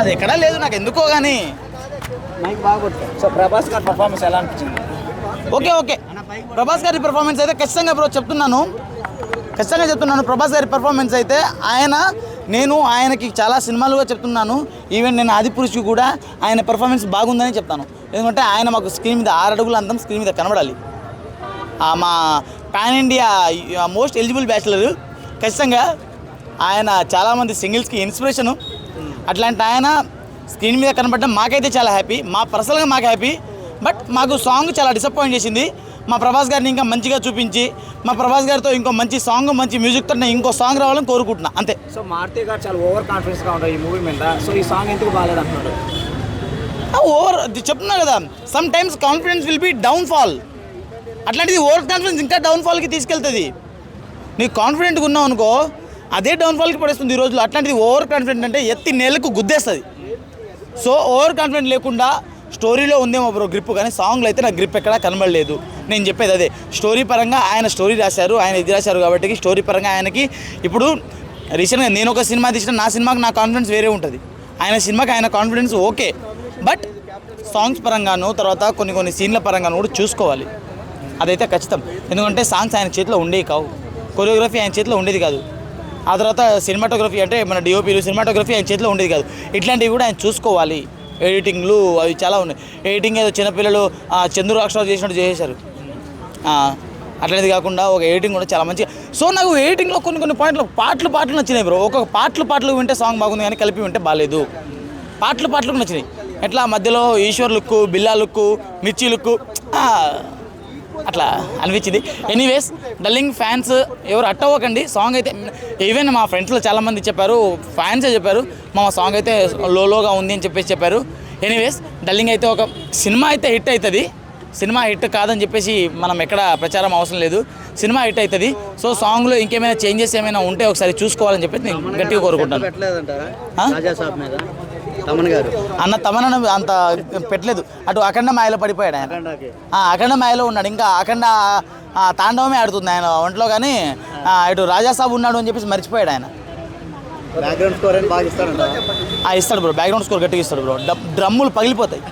అది ఎక్కడా లేదు నాకు ఎందుకో కానీ సో ప్రభాస్ గారి పర్ఫార్మెన్స్ ఎలా అనిపించింది? Okay okay. ప్రభాస్ గారి పెర్ఫార్మెన్స్ అయితే ఖచ్చితంగా బ్రో చెప్తున్నాను. ఖచ్చితంగా చెప్తున్నాను ప్రభాస్ గారి పెర్ఫార్మెన్స్ అయితే ఆయన నేను ఆయనకి చాలా సినిమాలుగా చెప్తున్నాను. ఈవెన్ నేను ఆదిపురుషుకి కూడా ఆయన పెర్ఫార్మెన్స్ బాగుందని చెప్తాను. ఎందుకంటే ఆయన మాకు స్క్రీన్ మీద ఆరు అడుగులు అందం స్క్రీన్ మీద కనబడాలి. మా pan India most eligible bachelor ఖచ్చితంగా ఆయన చాలామంది సింగిల్స్కి ఇన్స్పిరేషను అట్లాంటి ఆయన స్క్రీన్ మీద కనబడడం మాకైతే చాలా హ్యాపీ. మా పర్సనల్గా మాకు హ్యాపీ. బట్ మాకు సాంగ్ చాలా డిసప్పాయింట్ చేసింది. మా ప్రభాస్ గారిని ఇంకా మంచిగా చూపించి మా ప్రభాస్ గారితో ఇంకో మంచి సాంగ్ మంచి మ్యూజిక్తో నేను ఇంకో సాంగ్ రావాలని కోరుకుంటున్నా. అంతే. సో మారుతి గారు చాలా ఓవర్ కాన్ఫిడెన్స్గా ఉంటారు ఈ మూవీ మీద. సో ఈ సాంగ్ ఎందుకు బాగాలేదు అంటున్నారు ఓవర్ చెప్తున్నా కదా sometimes confidence will be downfall అట్లాంటిది ఓవర్ కాన్ఫిడెన్స్ ఇంకా డౌన్ ఫాల్కి తీసుకెళ్తుంది. నీకు కాన్ఫిడెంట్గా ఉన్నావు అనుకో అదే డౌన్ఫాల్కి పడేస్తుంది ఈ రోజులో అట్లాంటిది ఓవర్ కాన్ఫిడెంట్ అంటే ఎత్తి నేలకు గుద్దేస్తుంది. సో ఓవర్ కాన్ఫిడెంట్ లేకుండా స్టోరీలో ఉందేమో బ్రో గ్రిప్ కానీ సాంగ్లో అయితే నా గ్రిప్ ఎక్కడా కనబడలేదు. నేను చెప్పేది అదే. స్టోరీ పరంగా ఆయన స్టోరీ రాశారు ఆయన ఇది రాశారు కాబట్టి స్టోరీ పరంగా ఆయనకి ఇప్పుడు రీసెంట్గా నేను ఒక సినిమా తీసిన నా సినిమాకి నా కాన్ఫిడెన్స్ వేరే ఉంటుంది. ఆయన సినిమాకి ఆయన కాన్ఫిడెన్స్ ఓకే. బట్ సాంగ్స్ పరంగాను తర్వాత కొన్ని కొన్ని సీన్ల పరంగాను కూడా చూసుకోవాలి. అదైతే ఖచ్చితం. ఎందుకంటే సాంగ్స్ ఆయన చేతిలో ఉండేవి కావు. కొరియోగ్రఫీ ఆయన చేతిలో ఉండేది కాదు. ఆ తర్వాత సినిమాటోగ్రఫీ అంటే మన డిఓపీలు సినిమాటోగ్రఫీ ఆయన చేతిలో ఉండేది కాదు. ఇట్లాంటివి కూడా ఆయన చూసుకోవాలి. ఎడిటింగ్లు అవి చాలా ఉన్నాయి. ఎడిటింగ్ ఏదో చిన్నపిల్లలు చంద్రు అక్షరాలు చేసినట్టు చేసేశారు. అట్లనేది అట్లాంటిది కాకుండా ఒక ఎడిటింగ్ కూడా చాలా మంచిగా. సో నాకు ఎడిటింగ్లో కొన్ని కొన్ని పాయింట్లు పాటలు పాటలు నచ్చినాయి బ్రో. ఒక పాటలు పాటలు వింటే సాంగ్ బాగుంది కానీ కలిపి వింటే బాగాలేదు పాటలు పాటలు నచ్చినాయి. ఎట్లా? మధ్యలో Eeswar look Billa look Mirchi look. అట్లా అనిపించింది. ఎనీవేస్ డల్లింగ్ ఫ్యాన్స్ ఎవరు అట్టవ్వకండి సాంగ్ అయితే ఈవెన్ మా ఫ్రెండ్స్లో చాలామంది చెప్పారు ఫ్యాన్సే చెప్పారు మా సాంగ్ అయితే లో లోగా ఉంది అని చెప్పేసి చెప్పారు. ఎనీవేస్ డల్లింగ్ అయితే ఒక సినిమా అయితే హిట్ అవుతుంది సినిమా హిట్ కాదని చెప్పేసి మనం ఎక్కడ ప్రచారం అవసరం లేదు. సినిమా హిట్ అవుతుంది సో సాంగ్లో ఇంకేమైనా చేంజెస్ ఏమైనా ఉంటే ఒకసారి చూసుకోవాలని చెప్పేసి నేను గట్టిగా కోరుకుంటాను. తమన్ గారు. అన్న తమన అంత పెట్టలేదు. అటు అఖండ మాయలో పడిపోయాడు ఆయన. అఖండ మాయలో ఉన్నాడు. ఇంకా అఖండ తాండవమే ఆడుతుంది ఆయన ఒంట్లో కానీ ఇటు రాజాసాబు ఉన్నాడు అని చెప్పేసి మర్చిపోయాడు ఆయన. బ్యాక్గ్రౌండ్ స్కోర్ అని బాగా ఇస్తారంట ఆ ఇస్తాడు బ్రో. బ్యాక్గ్రౌండ్ స్కోర్ గట్టిగా ఇస్తాడు బ్రో. డ్రమ్ములు పగిలిపోతాయి.